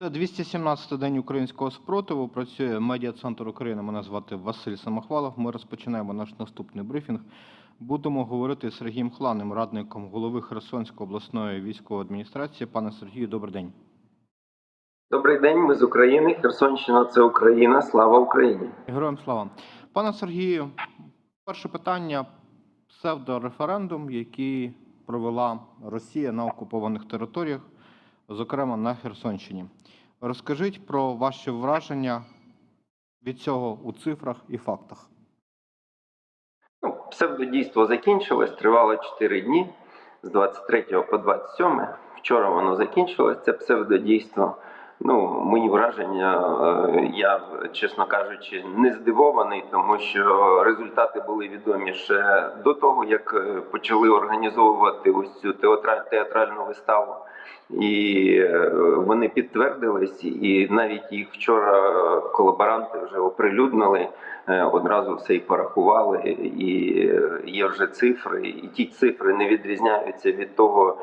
Це 217-й день українського спротиву. Працює медіа-центр України. Мене звати Василь Самохвалов. Ми розпочинаємо наш наступний брифінг. Будемо говорити з Сергієм Хланим, радником голови Херсонської обласної військової адміністрації. Пане Сергію, добрий день. Добрий день, ми з України. Херсонщина це Україна. Слава Україні. Героям слава. Пане Сергію, перше питання: псевдореферендум, який провела Росія на окупованих територіях, зокрема на Херсонщині. Розкажіть про ваші враження від цього у цифрах і фактах. Ну, псевдодійство закінчилось, тривало 4 дні з 23 по 27. Вчора воно закінчилось, це псевдодійство. Ну, мої враження, е, я, чесно кажучи, не здивований, тому що результати були відомі ще до того, як е, почали організовувати ось цю театральну виставу. І е, вони підтвердились, і навіть їх вчора е, колаборанти вже оприлюднили, е, одразу все і порахували, і є вже цифри, і ті цифри не відрізняються від того,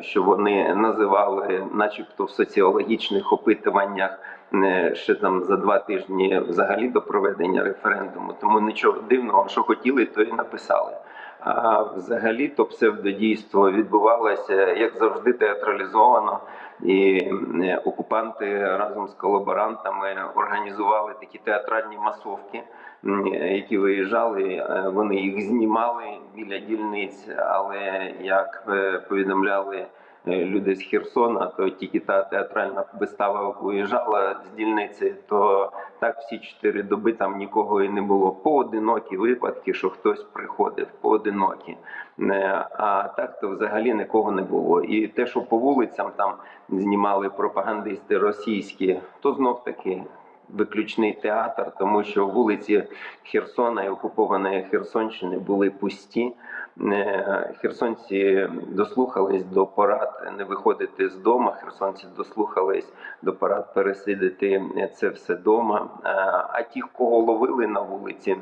що вони називали, начебто в соціологічних опитуваннях. Ще там за два тижні взагалі до проведення референдуму, тому нічого дивного, що хотіли, то і написали. А взагалі то псевдодійство відбувалося як завжди театралізовано, і е, окупанти разом з колаборантами організували такі театральні масовки, які виїжджали. е, Вони їх знімали біля дільниць, але як е, повідомляли. Е, Люди з Херсона, то тільки та театральна вистава виїжджала з дільниці, то так всі чотири доби там нікого і не було. Поодинокі випадки, що хтось приходив, поодинокі. Е, А так то взагалі нікого не було. І те, що по вулицям там знімали пропагандисти російські, то знов таки. Виключний театр, тому що вулиці Херсона і окупованої Херсонщини були пусті. Херсонці дослухались до порад не виходити з дому. Херсонці дослухались до порад пересидити це все дома. Е, А ті, кого ловили на вулиці,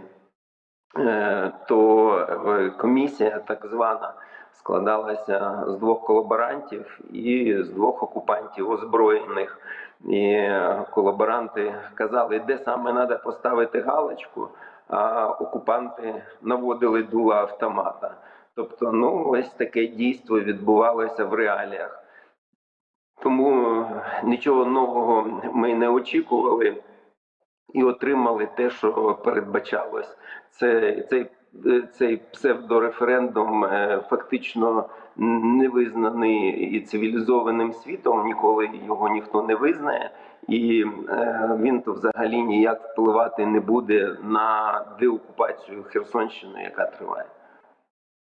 е, то е, комісія так звана складалася з двох колаборантів і з двох окупантів озброєних. І колаборанти казали, де саме треба поставити галочку, окупанти наводили дула автомата. Тобто, ну ось таке дійство відбувалося в реаліях. Тому нічого нового ми не очікували і отримали те, що передбачалось. Це цей, е, цей псевдореферендум е, фактично не визнаний і цивілізованим світом. Ніколи його ніхто не визнає, і е, він то взагалі ніяк впливати не буде на деокупацію Херсонщини, яка триває.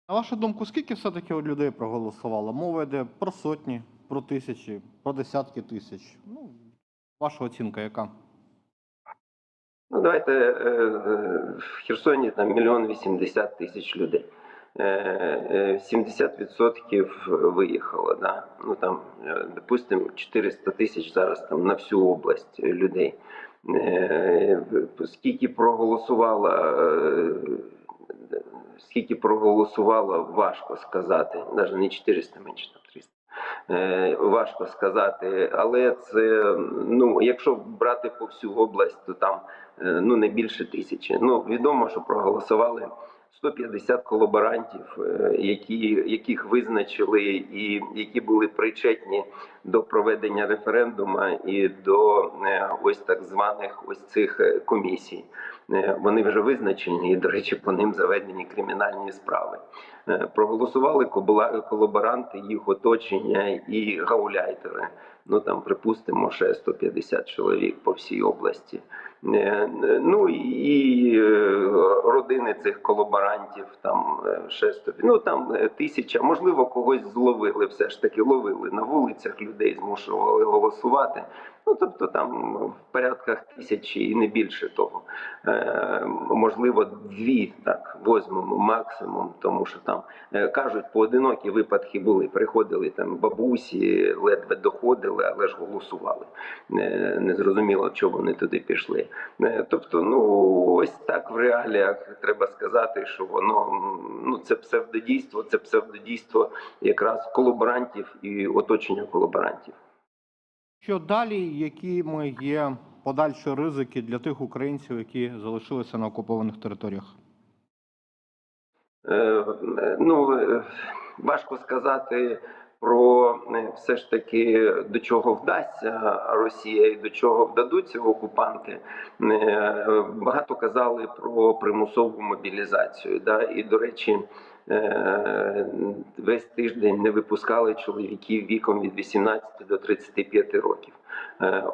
На вашу думку, скільки все-таки людей проголосувало? Мова йде про сотні, про тисячі, про десятки тисяч. Ну, ваша оцінка яка? Ну, давайте е, е, в Херсоні там мільйон вісімдесят тисяч людей. Е, е, 70% виїхало, да? ну там, е, допустимо, 400 тисяч зараз там на всю область людей. Е, Скільки проголосувало, е, скільки проголосувало, важко сказати, навіть не 400, менше там 300. Е, Важко сказати, але це ну, якщо брати по всю область, то там е, ну не більше тисячі. Ну відомо, що проголосували 150 колаборантів, е, які, яких визначили і які були причетні до проведення референдуму і до е, ось так званих ось цих е, комісій. Вони вже визначені, і, до речі, по ним заведені кримінальні справи. Проголосували колаборанти, їх оточення і гауляйтери. Ну там, припустимо, ще 150 чоловік по всій області. Е, е, Ну і е, родини цих колаборантів, там 100, ну там тисяча, можливо, когось зловили, все ж таки ловили на вулицях, людей змушували голосувати. Ну тобто там в порядках тисячі і не більше того. Можливо, дві так возьмемо максимум, тому що там кажуть, поодинокі випадки були. Приходили там бабусі, ледве доходили, але ж голосували. Не зрозуміло, чого вони туди пішли. Е, Тобто, ну ось так в реаліях треба сказати, що воно ну це псевдодійство, це псевдодійство якраз колаборантів і оточення колаборантів. Що далі, якими є подальші ризики для тих українців, які залишилися на окупованих територіях? Е, Ну, е, важко сказати про е, все ж таки до чого вдасться Росія і до чого вдадуться окупанти. Е, Багато казали про примусову мобілізацію. Да? І, до речі, е, весь тиждень не випускали чоловіків віком від 18 до 35 років.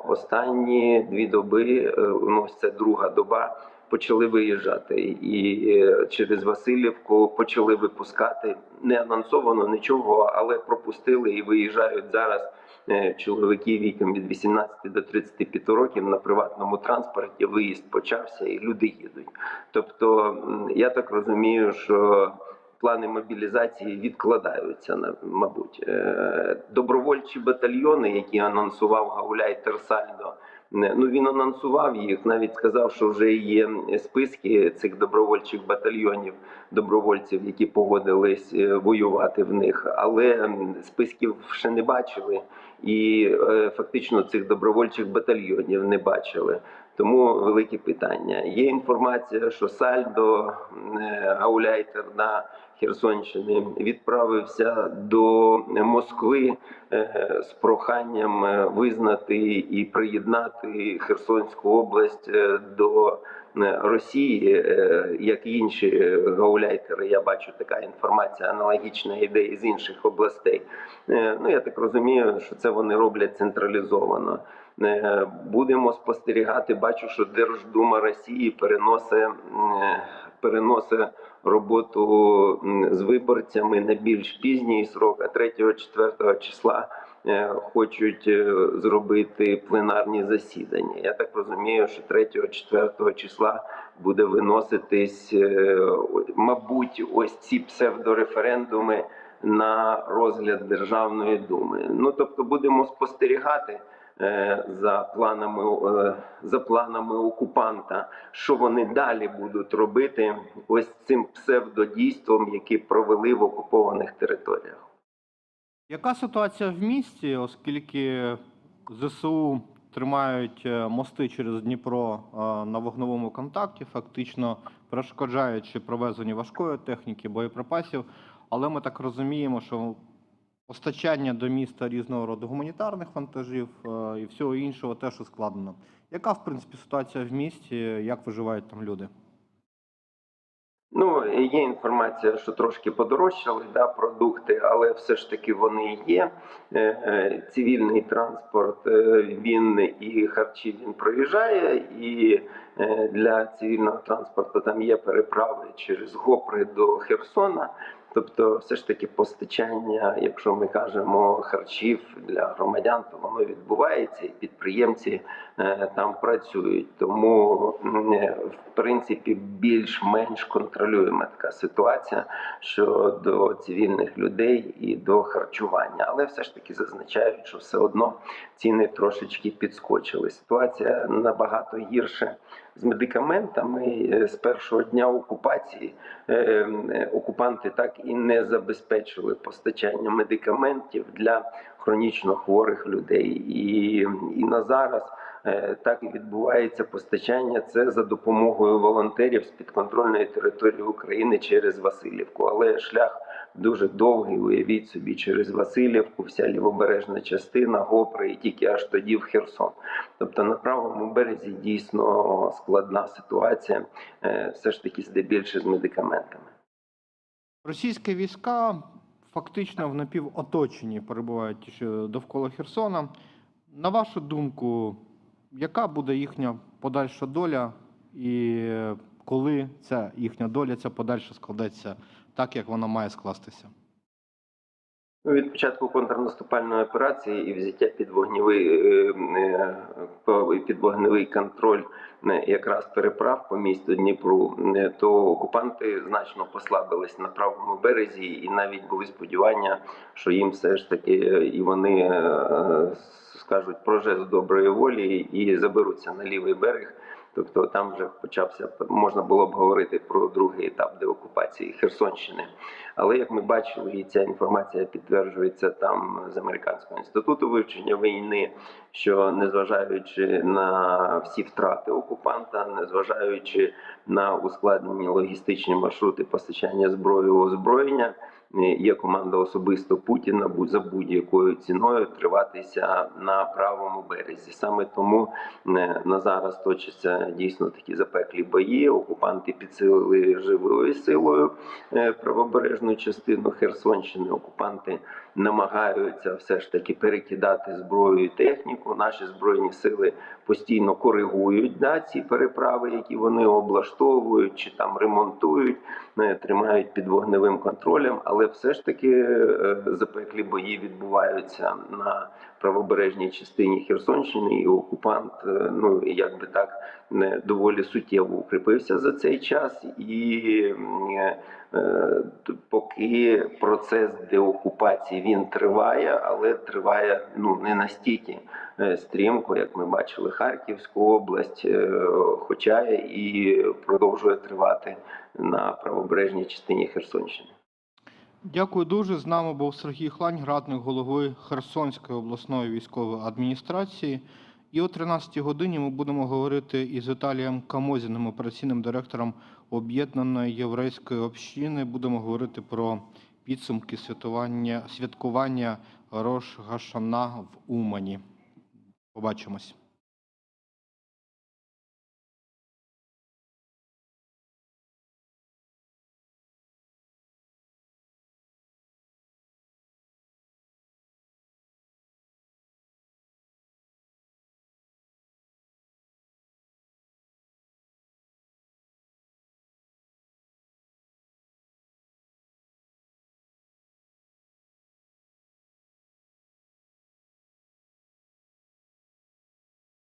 Останні дві доби, ну, це друга доба, почали виїжджати і е, через Васильівку почали випускати не анонсовано нічого, але пропустили і виїжджають зараз е, чоловіки віком від 18 до 35 років на приватному транспорті. Виїзд почався, і люди їдуть. Тобто, я так розумію, що плани мобілізації відкладаються на мабуть. Е, Добровольчі батальйони, які анонсував Гауляй Терсальдо. Ну він анонсував їх, навіть сказав, що вже є списки цих добровольчих батальйонів, добровольців, які погодились е, воювати в них, але списків ще не бачили, і е, фактично цих добровольчих батальйонів не бачили. Тому велике питання. Є інформація, що Сальдо е, Гауляйтер на Херсонщини відправився до Москви е, з проханням е, визнати і приєднати Херсонську область е, до Росії, як інші гауляйтери. Я бачу така інформація, аналогічна йде із інших областей. Ну я так розумію, що це вони роблять централізовано. Будемо спостерігати. Бачу, що Держдума Росії переносить роботу з виборцями на більш пізній срок, а 3-4 числа е, хочуть е, зробити пленарні засідання. Я так розумію, що 3-4 числа буде виноситись, е, мабуть, ось ці псевдореферендуми на розгляд Державної думи. Ну тобто будемо спостерігати за планами е, за планами окупанта, що вони далі будуть робити ось цим псевдодійством, яке провели в окупованих територіях. Яка ситуація в місті, оскільки ЗСУ тримають е, мости через Дніпро е, на вогневому контакті, фактично перешкоджаючи провезенню важкої техніки, боєприпасів, але ми так розуміємо, що постачання до міста різного роду гуманітарних вантажів е, і всього іншого теж ускладнено. Яка, в принципі, ситуація в місті? Як виживають там люди? Ну, є інформація, що трошки подорожчали да, продукти, але все ж таки вони є. Е, е, Цивільний транспорт він і харчі він проїжджає, і для цивільного транспорту там є переправи через Гопри до Херсона. Тобто, все ж таки постачання, якщо ми кажемо харчів для громадян, то воно відбувається, і підприємці там працюють. Тому е, в принципі більш-менш контролюємо така ситуація щодо цивільних людей і до харчування. Але все ж таки зазначають, що все одно ціни трошечки підскочили. Ситуація набагато гірше з медикаментами Е, з першого дня окупації. е, е, Окупанти так і не забезпечили постачання медикаментів для хронічно хворих людей. І, і на зараз е, так і відбувається постачання це за допомогою волонтерів з підконтрольної території України через Васильівку. Але шлях дуже довгий. Уявіть собі, через Васильівку, вся лівобережна частина, Гопри і тільки аж тоді в Херсон. Тобто на правому березі дійсно складна ситуація, е, все ж таки здебільше з медикаментами. Російські війська фактично в напівоточенні перебувають довкола Херсона. На вашу думку, яка буде їхня подальша доля, і коли ця їхня доля, ця подальша складеться так, як вона має скластися? Ну, від початку контрнаступальної операції і взяття під вогневий, е, е, під вогневий контроль е, якраз переправ по місту Дніпру, е, то окупанти значно послабились на правому березі, і навіть були сподівання, що їм все ж таки е, і вони е, скажуть про жест доброї волі і заберуться на лівий берег. Тобто там вже почався можна було б говорити про другий етап деокупації Херсонщини. Але як ми бачили, і ця інформація підтверджується там з американського інституту вивчення війни, що незважаючи на всі втрати окупанта, незважаючи на ускладнені логістичні маршрути постачання зброї озброєння, є команда особисто Путіна за будь-якою ціною триватися на правому березі. Саме тому е, на зараз точаться дійсно такі запеклі бої. Окупанти підсилили живою силою е, правобережну частину Херсонщини. Окупанти намагаються все ж таки перекидати зброю і техніку. Наші збройні сили постійно коригують да, ці переправи, які вони облаштовують чи там ремонтують, е, тримають під вогневим контролем. Але все ж таки е, запеклі бої відбуваються на правобережній частині Херсонщини, і окупант, е, ну як би так, не доволі суттєво укріпився за цей час, і е, е, поки процес деокупації він триває, але триває ну не настільки е, стрімко, як ми бачили Харківську область, хоча і продовжує тривати на правобережній частині Херсонщини. Дякую дуже. З нами був Сергій Хлань, радник голови Херсонської обласної військової адміністрації. І о 13 годині ми будемо говорити із Віталієм Камозіним, операційним директором об'єднаної єврейської общини. Будемо говорити про підсумки святкування, Рош Гашана в Умані. Побачимось.